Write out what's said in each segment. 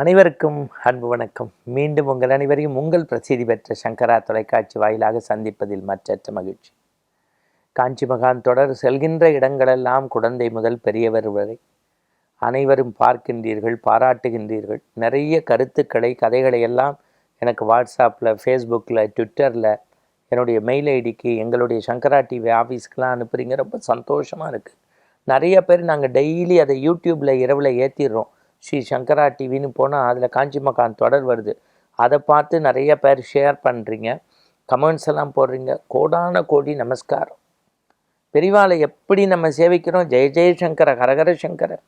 அனைவருக்கும் அன்பு வணக்கம். மீண்டும் உங்கள் அனைவரையும் உங்கள் பிரசித்தி பெற்ற சங்கரா தொலைக்காட்சி வாயிலாக சந்திப்பதில் மற்றற்ற மகிழ்ச்சி. காஞ்சி மகான் தொடர் செல்கின்ற இடங்களெல்லாம் குழந்தை முதல் பெரியவர் வரை அனைவரும் பார்க்கின்றீர்கள் பாராட்டுகின்றீர்கள். நிறைய கருத்துக்களை கதைகளை எல்லாம் எனக்கு வாட்ஸ்அப்பில் ஃபேஸ்புக்கில் ட்விட்டரில் என்னுடைய மெயில் ஐடிக்கு எங்களுடைய சங்கரா டிவி ஆஃபீஸ்க்கெலாம் அனுப்புகிறீங்க ரொம்ப சந்தோஷமாக இருக்குது நிறைய பேர் நாங்கள் டெய்லி அதை யூடியூப்பில் இரவில் ஏற்றிடுறோம் ஸ்ரீ சங்கரா டிவின்னு போனால் அதில் காஞ்சி மகான் தொடர் வருது. அதை பார்த்து நிறைய பேர் ஷேர் பண்ணுறீங்க கமெண்ட்ஸ் எல்லாம் போடுறீங்க. கோடான கோடி நமஸ்காரம். பெரிவாளை எப்படி நம்ம சேவிக்கிறோம்? ஜெய ஜெயசங்கர ஹரஹர சங்கர.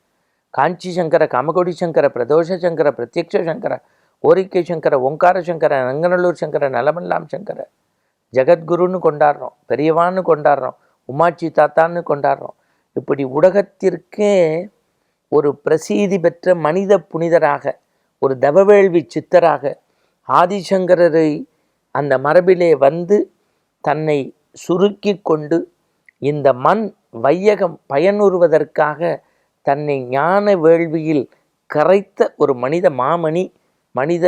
காஞ்சி சங்கர காமகோடி சங்கர பிரதோஷ சங்கர பிரத்யக்ஷ சங்கர ஓரிக்கை சங்கர ஓங்கார சங்கர நங்கநல்லூர் சங்கர நலமெல்லாம் சங்கர. ஜெகத்குருன்னு கொண்டாடுறோம். பெரியவான்னு கொண்டாடுறோம். உமாச்சி தாத்தான்னு கொண்டாடுறோம். இப்படி உலகத்திற்கே ஒரு பிரசீதி பெற்ற மனித புனிதராக ஒரு தவவேள்வி சித்தராக ஆதிசங்கரரை அந்த மரபிலே வந்து தன்னை சுருக்கி கொண்டு இந்த மண் வையகம் பயனுறுவதற்காக தன்னை ஞான வேள்வியில் கரைத்த ஒரு மனித மாமணி மனித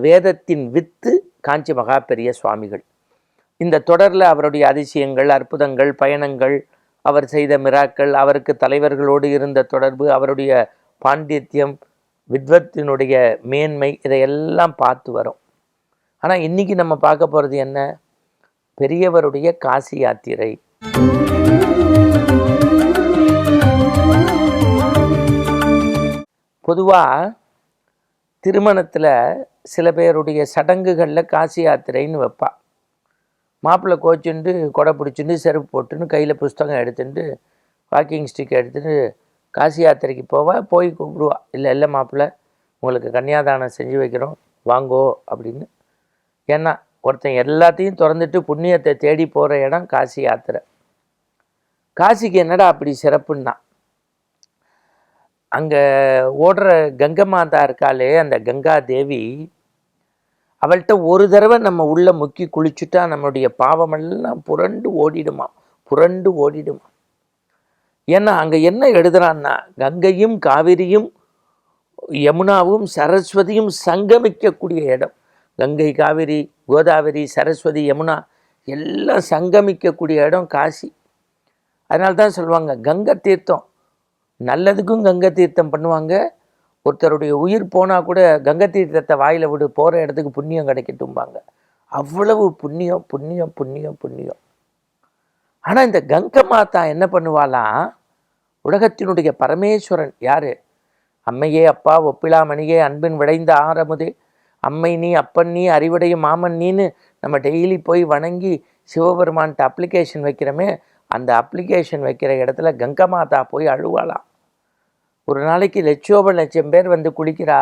வேதத்தின் வித்து காஞ்சி மகா பெரிய சுவாமிகள். இந்த தொடரில் அவருடைய அதிசயங்கள் அற்புதங்கள் பயணங்கள் அவர் செய்த மிராக்கள் அவருக்கு தலைவர்களோடு இருந்த தொடர்பு அவருடைய பாண்டித்யம் வித்வத்தினுடைய மேன்மை இதையெல்லாம் பார்த்து வரும். ஆனால் இன்றைக்கி நம்ம பார்க்க போகிறது என்ன? பெரியவருடைய காசி யாத்திரை. பொதுவாக திருமணத்தில் சில பேருடைய சடங்குகளில் காசி யாத்திரைன்னு வைப்பா. மாப்பிள்ளை கோச்சுண்டு கொடை பிடிச்சிட்டு செருப்பு போட்டுன்னு கையில் புஸ்தகம் எடுத்துட்டு வாக்கிங் ஸ்டிக் எடுத்துட்டு காசி யாத்திரைக்கு போவா போய் கூப்பிடுவா இல்லை இல்லை மாப்பிள்ளை உங்களுக்கு கன்னியாதானம் செஞ்சு வைக்கிறோம் வாங்கோ அப்படின்னு. ஏன்னா ஒருத்தன் எல்லாத்தையும் திறந்துட்டு புண்ணியத்தை தேடி போகிற இடம் காசி யாத்திரை. காசிக்கு என்னடா அப்படி சிறப்புன்னா அங்கே ஓடுற கங்கை மாதா இருக்காளே அந்த கங்கா தேவி அவள்கிட்ட ஒரு தடவை நம்ம உள்ளே முக்கி குளிச்சுட்டா நம்மளுடைய பாவமெல்லாம் புரண்டு ஓடிடுமா? புரண்டு ஓடிடுமா? ஏன்னா அங்கே என்ன எழுதுறான்னா கங்கையும் காவிரியும் யமுனாவும் சரஸ்வதியும் சங்கமிக்கக்கூடிய இடம். கங்கை காவிரி கோதாவரி சரஸ்வதி யமுனா எல்லாம் சங்கமிக்கக்கூடிய இடம் காசி. அதனால தான் சொல்லுவாங்க கங்கை தீர்த்தம். நல்லதுக்கும் கங்கை தீர்த்தம் பண்ணுவாங்க ஒருத்தருடைய உயிர் போனால் கூட கங்கை தீர்த்தத்தை வாயில் விடு போகிற இடத்துக்கு புண்ணியம் கிடைக்கட்டும்பாங்க. அவ்வளவு புண்ணியம் புண்ணியம் புண்ணியம் புண்ணியம். ஆனால் இந்த கங்கை மாதா என்ன பண்ணுவாளாம் உலகத்தினுடைய பரமேஸ்வரன் யார்? அம்மையே அப்பா ஒப்பிலாமணியே அன்பின் விளைந்த ஆரமுதே. அம்மை நீ அப்பன் நீ அறிவுடைய மாமன் நீன்னு நம்ம டெய்லி போய் வணங்கி சிவபெருமான்கிட்ட அப்ளிகேஷன் வைக்கிறோமே அந்த அப்ளிகேஷன் வைக்கிற இடத்துல கங்கை மாதா போய் அழுவாளாம். ஒரு நாளைக்கு லட்சோப லட்சம் பேர் வந்து குளிக்கிறா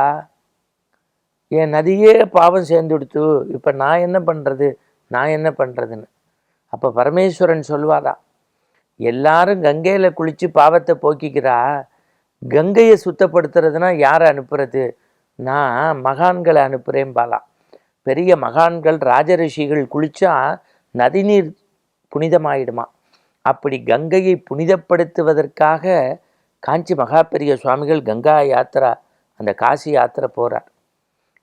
என் நதியே பாவம் சேர்ந்துடுத்து. இப்போ நான் என்ன பண்ணுறது நான் என்ன பண்ணுறதுன்னு அப்போ பரமேஸ்வரன் சொல்வாரா எல்லாரும் கங்கையில் குளித்து பாவத்தை போக்கிக்கிறா. கங்கையை சுத்தப்படுத்துறதுனா யாரை அனுப்புறது? நான் மகான்களை அனுப்புகிறேன் பாலாம் பெரிய மகான்கள் ராஜரிஷிகள் குளித்தா நதிநீர் புனிதமாயிடுமா? அப்படி கங்கையை புனிதப்படுத்துவதற்காக காஞ்சி மகாபெரிய சுவாமிகள் கங்கா யாத்திரா அந்த காசி யாத்திரை போகிறார்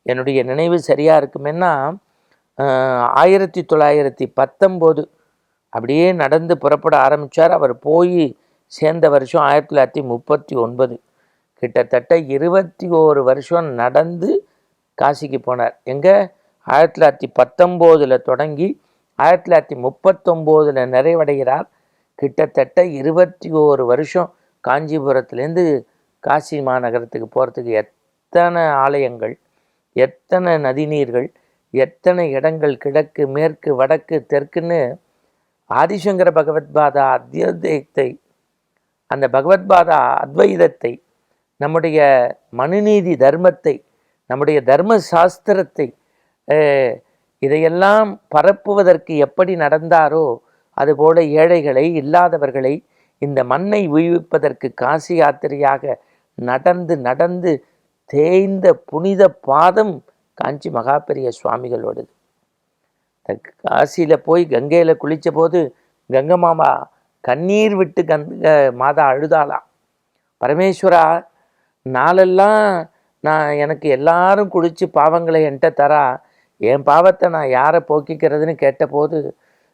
என்னுடைய நினைவு சரியாக இருக்குமேன்னா ஆயிரத்தி தொள்ளாயிரத்தி பத்தொம்போது அப்படியே நடந்து புறப்பட ஆரம்பித்தார் அவர் போய் சேர்ந்த வருஷம் ஆயிரத்தி தொள்ளாயிரத்தி முப்பத்தி ஒன்பது. கிட்டத்தட்ட இருபத்தி ஓரு வருஷம் நடந்து காசிக்கு போனார். எங்கே? ஆயிரத்தி தொள்ளாயிரத்தி பத்தொம்போதில் தொடங்கி ஆயிரத்தி தொள்ளாயிரத்தி முப்பத்தொம்போதில் நிறைவடைகிறார். கிட்டத்தட்ட இருபத்தி ஓரு வருஷம் காஞ்சிபுரத்துலேருந்து காசி மாநகரத்துக்கு போகிறதுக்கு எத்தனை ஆலயங்கள் எத்தனை நதிநீர்கள் எத்தனை இடங்கள் கிழக்கு மேற்கு வடக்கு தெற்குன்னு ஆதிசங்கர பகவத்பாதா அத்தியத்தை அந்த பகவத்பாதா அத்வைதத்தை நம்முடைய மனுநீதி தர்மத்தை நம்முடைய தர்ம சாஸ்திரத்தை இதையெல்லாம் பரப்புவதற்கு எப்படி நடந்தாரோ அதுபோல ஏழைகளை இல்லாதவர்களை இந்த மண்ணை உய்விப்பதற்கு காசி யாத்திரையாக நடந்து நடந்து தேய்ந்த புனித பாதம் காஞ்சி மகாபெரிய சுவாமிகளோடது. காசியில் போய் கங்கையில் குளித்த போது கங்கை மாமா கண்ணீர் விட்டு கங்க மாதா அழுதாளாம் பரமேஸ்வரா நாளெல்லாம் நான் எனக்கு எல்லாரும் குளித்து பாவங்களை என்கிட்ட தரா. என் பாவத்தை நான் யாரை போக்கிக்கிறதுன்னு கேட்டபோது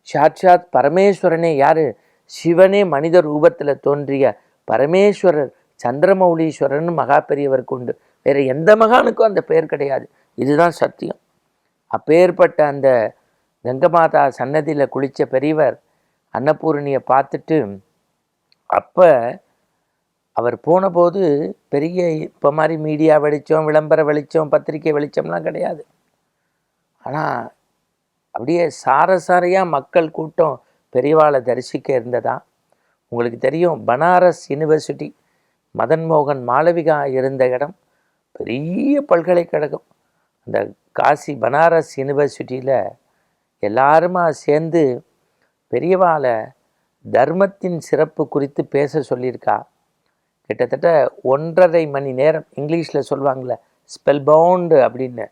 சாட்சாத் பரமேஸ்வரனே யார்? சிவனே மனித ரூபத்தில் தோன்றிய பரமேஸ்வரர் சந்திரமௌலீஸ்வரன் மகா பெரியவருக்கு உண்டு வேறு எந்த மகானுக்கும் அந்த பெயர் கிடையாது. இதுதான் சத்தியம். அப்பேற்பட்ட அந்த கங்கமாதா சன்னதியில் குளித்த பெரியவர் அன்னபூரணியை பார்த்துட்டு அப்போ அவர் போனபோது பெரிய இப்போ மாதிரி மீடியா வெளிச்சம் விளம்பர வெளிச்சம் பத்திரிக்கை வெளிச்சம்லாம் கிடையாது. ஆனால் அப்படியே சாரசாரையாக மக்கள் கூட்டம் பெரியவாளை தரிசிக்க இருந்ததா? உங்களுக்கு தெரியும் பனாரஸ் யூனிவர்சிட்டி மதன் மோகன் மாளவிகா இருந்த இடம் பெரிய பல்கலைக்கழகம். அந்த காசி பனாரஸ் யூனிவர்சிட்டியில் எல்லாருமா சேர்ந்து பெரியவாளை தர்மத்தின் சிறப்பு குறித்து பேச சொல்லியிருக்கா? கிட்டத்தட்ட ஒன்றரை மணி நேரம் இங்கிலீஷில் சொல்லுவாங்கள்ல ஸ்பெல் பவுண்டு அப்படின்னு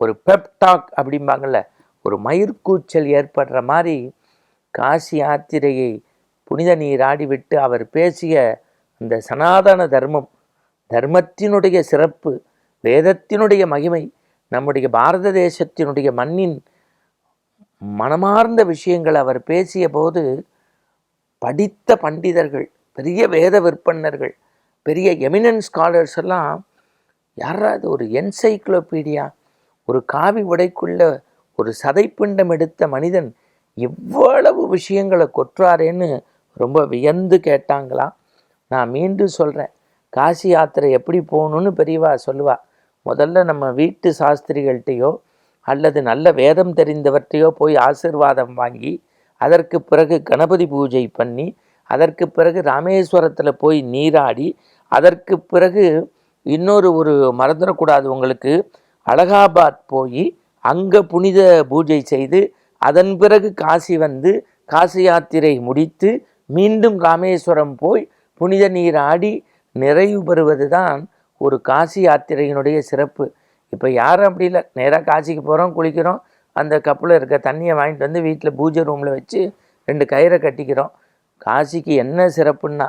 ஒரு பெப்டாக் அப்படிம்பாங்கள்ல ஒரு மயிர்கூச்சல் ஏற்படுற மாதிரி காசி யாத்திரையை புனித நீராடிவிட்டு அவர் பேசிய அந்த சனாதன தர்மம் தர்மத்தினுடைய சிறப்பு வேதத்தினுடைய மகிமை நம்முடைய பாரத தேசத்தினுடைய மண்ணின் மனமார்ந்த விஷயங்கள் அவர் பேசிய போது படித்த பண்டிதர்கள் பெரிய வேத விற்பன்னர்கள் பெரிய எமினன் ஸ்காலர்ஸ் எல்லாம் யாராவது ஒரு என்சைக்ளோபீடியா? ஒரு காவி உடைக்குள்ள ஒரு சதைப்பிண்டம் எடுத்த மனிதன் எவ்வளவு விஷயங்களை கொற்றாரேன்னு ரொம்ப வியந்து கேட்டாங்களாம் நான் மீண்டும் சொல்கிறேன் காசி யாத்திரை எப்படி போகணுன்னு பெரியவா சொல்லுவா முதல்ல நம்ம வீட்டு சாஸ்திரிகள்கிட்டையோ அல்லது நல்ல வேதம் தெரிந்தவற்றையோ போய் ஆசிர்வாதம் வாங்கி அதற்கு பிறகு கணபதி பூஜை பண்ணி அதற்கு பிறகு ராமேஸ்வரத்தில் போய் நீராடி அதற்கு பிறகு இன்னொரு ஒரு மறந்துடக்கூடாது உங்களுக்கு அலகாபாத் போய் அங்கே புனித பூஜை செய்து அதன் பிறகு காசி வந்து காசி யாத்திரை முடித்து மீண்டும் காமேஸ்வரம் போய் புனித நீராடி நிறைவு பெறுவது தான் ஒரு காசி யாத்திரையினுடைய சிறப்பு. இப்போ யாரும் அப்படி இல்லை. நேராக காசிக்கு போகிறோம் குளிக்கிறோம். அந்த கப்பில் இருக்க தண்ணியை வாங்கிட்டு வந்து வீட்டில் பூஜை ரூமில் வச்சு ரெண்டு கயிறை கட்டிக்கிறோம். காசிக்கு என்ன சிறப்புன்னா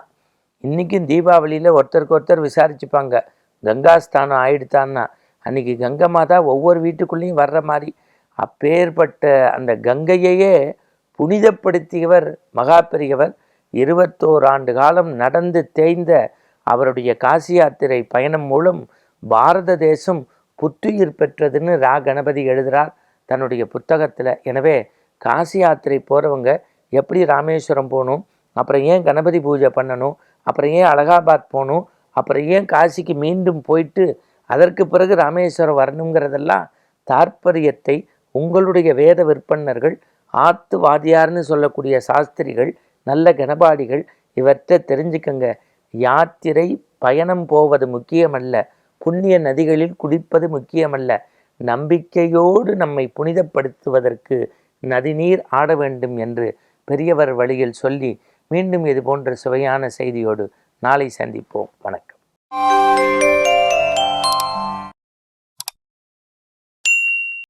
இன்றைக்கும் தீபாவளியில் ஒருத்தருக்கு ஒருத்தர் விசாரிச்சுப்பாங்க கங்காஸ்தானம் ஆயிடுத்தான்னா அன்றைக்கி கங்கை மாதா ஒவ்வொரு வீட்டுக்குள்ளேயும் வர்ற மாதிரி அப்பேற்பட்ட அந்த கங்கையையே புனிதப்படுத்தியவர் மகா பெரியவர் இருபத்தோர் ஆண்டு காலம் நடந்து தேய்ந்த அவருடைய காசி யாத்திரை பயணம் மூலம் பாரத தேசம் புத்துயிர் பெற்றதுன்னு ரா கணபதி எழுதுகிறார் தன்னுடைய புத்தகத்தில். எனவே காசி யாத்திரை போகிறவங்க எப்படி ராமேஸ்வரம் போகணும் அப்புறம் ஏன் கணபதி பூஜை பண்ணணும் அப்புறம் ஏன் அலகாபாத் போகணும் அப்புறம் ஏன் காசிக்கு மீண்டும் போயிட்டு அதற்கு பிறகு ராமேஸ்வரம் வரணுங்கிறதெல்லாம் தாற்பரியத்தை உங்களுடைய வேத விற்பன்னர்கள் ஆத்துவாதியார்னு சொல்லக்கூடிய சாஸ்திரிகள் நல்ல கணபாடிகள் இவற்றை தெரிஞ்சுக்கங்க. யாத்திரை பயணம் போவது முக்கியமல்ல. புண்ணிய நதிகளில் குடிப்பது முக்கியமல்ல. நம்பிக்கையோடு நம்மை புனிதப்படுத்துவதற்கு நதிநீர் ஆட வேண்டும் என்று பெரியவர் வழியில் சொல்லி மீண்டும் இது போன்ற சுவையான செய்தியோடு நாளை சந்திப்போம். வணக்கம்.